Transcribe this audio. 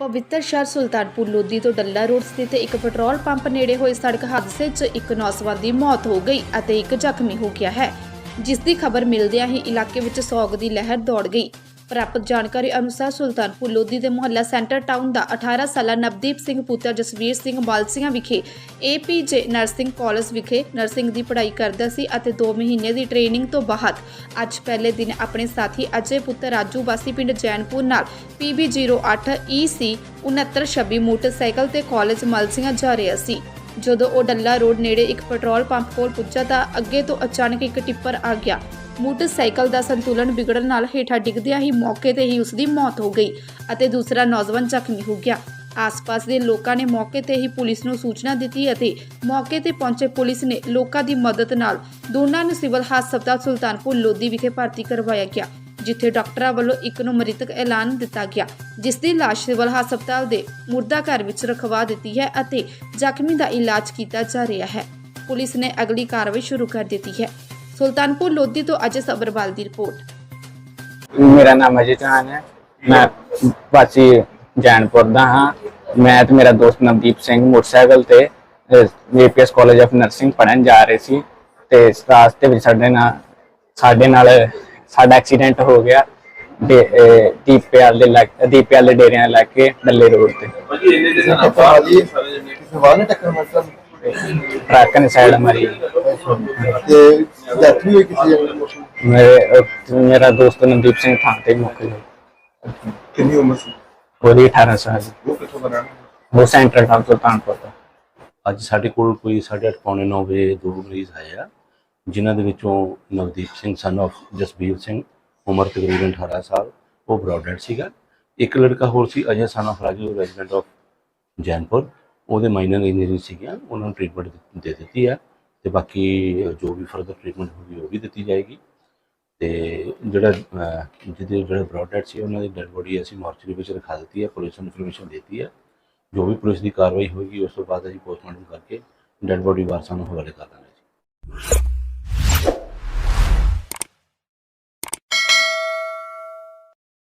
ਪਵਿੱਤਰ ਸ਼ਹਿਰ ਸੁਲਤਾਨਪੁਰ ਲੋਧੀ ਤੋਂ ਡੱਲਾ ਰੋਡ ਸਥਿਤ ਇੱਕ ਪੈਟਰੋਲ ਪੰਪ ਨੇੜੇ ਹੋਏ ਸੜਕ ਹਾਦਸੇ 'ਚ ਇੱਕ ਨੌਜਵਾਨ ਦੀ ਮੌਤ ਹੋ ਗਈ ਅਤੇ ਇੱਕ ਜ਼ਖਮੀ ਹੋ ਗਿਆ ਹੈ, ਜਿਸ ਦੀ ਖਬਰ ਮਿਲਦਿਆਂ ਹੀ ਇਲਾਕੇ ਵਿੱਚ ਸੋਗ ਦੀ ਲਹਿਰ ਦੌੜ ਗਈ। ਪ੍ਰਾਪਤ ਜਾਣਕਾਰੀ ਅਨੁਸਾਰ ਸੁਲਤਾਨਪੁਰ ਲੋਧੀ ਦੇ ਮੁਹੱਲਾ ਸੈਂਟਰ ਟਾਊਨ ਦਾ 18 ਸਾਲਾ ਨਵਦੀਪ ਸਿੰਘ ਪੁੱਤਰ ਜਸਵੀਰ ਸਿੰਘ ਬਾਲਸੀਆਂ ਵਿਖੇ ਏਪੀਜੇ ਨਰਸਿੰਗ ਕਾਲਜ ਵਿਖੇ ਨਰਸਿੰਗ ਦੀ ਪੜ੍ਹਾਈ ਕਰਦਾ ਸੀ ਅਤੇ 2 ਮਹੀਨੇ ਦੀ ਟ੍ਰੇਨਿੰਗ ਤੋਂ ਬਾਅਦ ਅੱਜ ਪਹਿਲੇ ਦਿਨ ਆਪਣੇ ਸਾਥੀ ਅਜੇ ਪੁੱਤਰ ਰਾਜੂ ਵਾਸੀ ਪਿੰਡ ਜੈਨਪੁਰ ਨਾਲ PB08 EC 6926 ਮੋਟਰਸਾਈਕਲ ਤੇ ਕਾਲਜ ਮਲਸੀਆਂ ਜਾ ਰਿਹਾ ਸੀ। ਜਦੋਂ ਉਹ ਡੱਲਾ ਰੋਡ ਨੇੜੇ ਇੱਕ ਪੈਟਰੋਲ ਪੰਪ ਕੋਲ ਪੁੱਜਾ ਤਾਂ ਅੱਗੇ ਤੋਂ ਅਚਾਨਕ ਇੱਕ ਟਿੱਪਰ ਆ ਗਿਆ। ਮੋਟਰਸਾਈਕਲ ਦਾ ਸੰਤੁਲਨ ਵਿਗੜਨ ਨਾਲ ਹੇਠਾਂ ਡਿੱਗਦਿਆਂ ਹੀ ਮੌਕੇ ਤੇ ਹੀ ਉਸ ਦੀ ਮੌਤ ਹੋ ਗਈ ਅਤੇ ਦੂਸਰਾ ਨੌਜਵਾਨ ਜ਼ਖਮੀ ਹੋ ਗਿਆ। ਆਸ-ਪਾਸ ਦੇ ਲੋਕਾਂ ਨੇ ਮੌਕੇ ਤੇ ਹੀ ਪੁਲਿਸ ਨੂੰ ਸੂਚਨਾ ਦਿੱਤੀ ਅਤੇ ਮੌਕੇ ਤੇ ਪਹੁੰਚੇ ਪੁਲਿਸ ਨੇ ਲੋਕਾਂ ਦੀ ਮਦਦ ਨਾਲ ਦੋਨਾਂ ਨੂੰ ਸਿਵਲ ਹਸਪਤਾਲ ਸੁਲਤਾਨਪੁਰ ਲੋਧੀ ਵਿਖੇ ਭਰਤੀ ਕਰਵਾਇਆ ਗਿਆ, ਜਿੱਥੇ ਡਾਕਟਰਾਂ ਵੱਲੋਂ ਇੱਕ ਨੂੰ ਮ੍ਰਿਤਕ ਐਲਾਨ ਦਿੱਤਾ ਗਿਆ, ਜਿਸ ਦੀ ਲਾਸ਼ ਸਿਵਲ ਹਸਪਤਾਲ ਦੇ ਮੁਰਦਾ ਘਰ ਵਿੱਚ ਰਖਵਾ ਦਿੱਤੀ ਹੈ ਅਤੇ ਜ਼ਖਮੀ ਦਾ ਇਲਾਜ ਕੀਤਾ ਜਾ ਰਿਹਾ ਹੈ। ਪੁਲਿਸ ਨੇ ਅਗਲੀ ਕਾਰਵਾਈ ਸ਼ੁਰੂ ਕਰ ਦਿੱਤੀ ਹੈ। ਸੁਲਤਾਨਪੁਰ ਲੋਧੀ ਤੋਂ ਅਜੇ ਸਬਰਵਾਲ ਦੀ ਰਿਪੋਰਟ। ਮੇਰਾ ਨਾਮ ਅਜੇ ਚੌਹਾਨ ਹੈ। ਮੈਂ ਵਾਸੀ ਜੈਨਪੁਰ ਦਾ ਹਾਂ। ਮੈਂ ਤੇ ਮੇਰਾ ਦੋਸਤ ਨਵਦੀਪ ਸਿੰਘ ਮੋਟਰਸਾਈਕਲ ਤੇ ਏਪੀਐਸ ਕਾਲਜ ਆਫ ਨਰਸਿੰਗ ਪੜਨ ਜਾ ਰਹੇ ਸੀ ਤੇ ਇਸ ਰਾਸਤੇ ਵਿੱਚ ਸਾਡੇ ਨਾਲ ਸਾਡੇ ਨਾਲ ਸਾਡਾ ਐਕਸੀਡੈਂਟ ਹੋ ਗਿਆ। ਦੀਪਿਆਲ ਦੇ ਲੱਗ ਦੀਪਿਆਲ ਦੇ ਡੇਰਿਆਂ ਲੱਗ ਕੇ ਡੱਲੇ ਰੋਡ ਤੇ। ਭਾਜੀ ਇਹਨੇ ਦੇ ਨਾਲ ਭਾਜੀ ਕਿਸੇ ਵਾਰ ਨੇ ਟੱਕਰ ਮਾਰਤਾ ਟਰੱਕ ਨੇ ਸਾਈਡ ਮਾਰੀ। ਤੇ ਡੈਥ ਵੀ ਹੋਈ ਕਿਸੇ ਦੀ? ਮੇਰੇ ਅਹ ਮੇਰਾ ਦੋਸਤ ਨਵਦੀਪ ਸਿੰਘ ਥਾਂ ਤੇ ਮੁੱਕ ਗਿਆ ਕਿੰਨੀ ਉਮਰ ਸੀ? ਉਹਦੀ 18 ਸਾਲ ਉਹ ਕਿੱਥੋਂ ਦਾ ਰਹਿਣ ਉਹ ਸੈਂਟਰਲ ਟਾਊਨ ਸੁਲਤਾਨਪੁਰ ਦਾ ਅੱਜ ਸਾਡੇ ਕੋਲ ਕੋਈ 8:30 ਪੌਣੇ 9 ਵਜੇ ਦੋ ਮਰੀਜ਼ ਆਏ ਆ ਜਿਨ੍ਹਾਂ ਦੇ ਵਿੱਚੋਂ ਨਵਦੀਪ ਸਿੰਘ ਸਨ of ਜਸਬੀਰ ਸਿੰਘ ਉਮਰ ਤਕਰੀਬਨ 18 ਸਾਲ ਉਹ ਬ੍ਰੌਡਡ ਸੀਗਾ। ਇੱਕ ਲੜਕਾ ਹੋਰ ਸੀ ਅਜੇ son of Raju resident of Jainpur. ਉਹਦੇ ਮਾਈਨਰ ਇੰਜਰੀ ਸੀਗੀਆਂ ਉਹਨਾਂ ਨੂੰ ਟ੍ਰੀਟਮੈਂਟ ਦੇ ਦਿੱਤੀ ਆ। ਤੇ ਬਾਕੀ ਜੋ ਵੀ ਫਰਦਰ ਟ੍ਰੀਟਮੈਂਟ ਹੋਗੀ ਉਹ ਵੀ ਦਿੱਤੀ ਜਾਏਗੀ। ਤੇ ਜਿਹੜਾ ਅਹ, ਜਿਹਦੇ ਜਿਹੜੇ ਬ੍ਰੌਡਡ ਸੀ ਉਹਨਾਂ ਦੀ ਡੈਡ ਬੋਡੀ ਅਸੀਂ ਮੋਰਚਰੀ ਵਿੱਚ ਰਖਾ ਦਿੱਤੀ ਹੈ ਪੁਲਿਸ ਨੂੰ ਇਨਫੋਰਮੇਸ਼ਨ ਦਿੱਤੀ ਹੈ। ਜੋ ਵੀ ਪੁਲਿਸ ਦੀ ਕਾਰਵਾਈ ਹੋਏਗੀ ਉਸ ਤੋਂ ਬਾਅਦ ਅਸੀਂ ਪੋਸਟਮਾਰਟਮ ਕਰਕੇ ਡੈਡ ਬੋਡੀ ਵਾਰਸਾਂ ਨੂੰ ਹਵਾਲੇ ਕਰ ਦਾਂਗੇ। ਜੀ